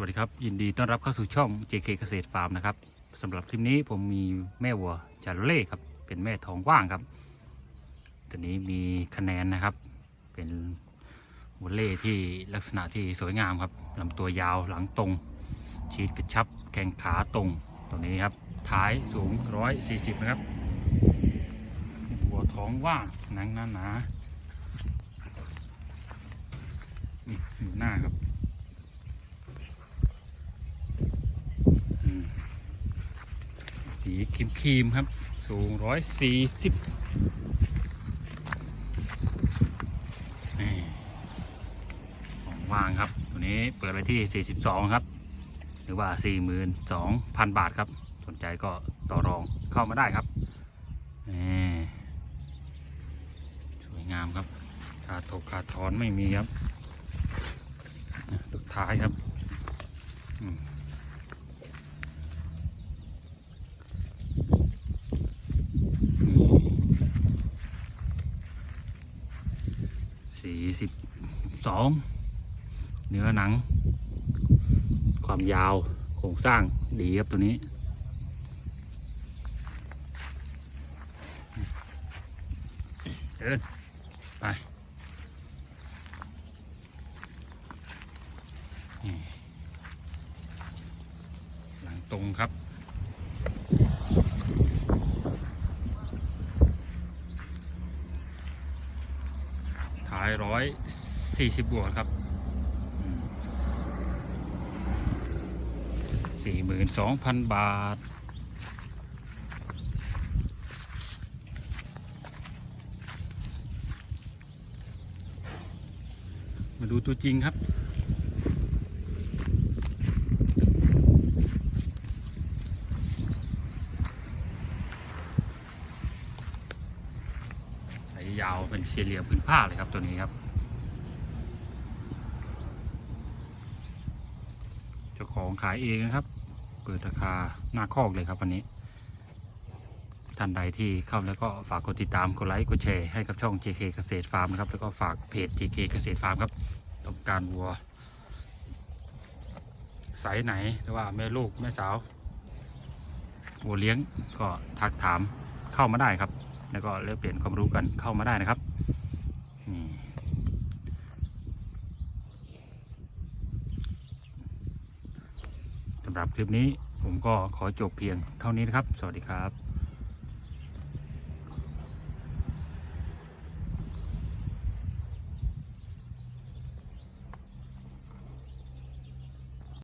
วัสดีครับยินดีต้อนรับเข้าสู่ช่อง JK เกษตรฟาร์มนะครับสำหรับคลิปนี้ผมมีแม่วัวจารุเล่ครับเป็นแม่ท้องว่างครับตัวนี้มีคะแนนนะครับ เป็นวัวเล่ที่ลักษณะที่สวยงามครับลำตัวยาวหลังตรง ชีดกระชับ แข้งขาตรงตัวนี้ครับท้ายสูง 140 นะครับวัวท้องว่างหนังหนาหนาหน้าครับ อืมสี ครีมครีมครับ สูงร้อยสี่สิบของว่างครับตัวนี้เปิดไปที่ 42 ครับ หรือว่า 42,000 บาทครับ สนใจก็ต่อรองเข้ามาได้ครับสวยงามครับขาถกขาถอนไม่มีครับสุดท้ายครับ สี่สิบสองเนื้อหนัง ความยาวโครงสร้างดีครับตัวนี้ เดิน ไปหลังตรงครับ ท้ายร้อยสี่สิบบวกครับสี่หมื่นสองพันบาท มาดูตัวจริงครับ ยยาวเป็นเสียเหลี่ยพื้นผ้าเลยครับตัวนี้ครับ เจ้าของขายเองนะครับ เปิดราคาหน้าคอกเลยครับวันนี้ ท่านใดที่เข้าแล้วก็ฝากกดติดตามกดไลค์กดแชร์ให้กับช่อง JK เกษตรฟาร์มนะครับ แล้วก็ฝากเพจ JK เกษตรฟาร์มครับต้องการวัวไซส์ไหนหรือว่าแม่ลูกแม่สาววัวเลี้ยงก็ทักถามเข้ามาได้ครับ แล้วก็แลกเปลี่ยนความรู้กันเข้ามาได้นะครับนี่สำหรับคลิปนี้ผมก็ขอจบเพียงเท่านี้นะครับ สวัสดีครับ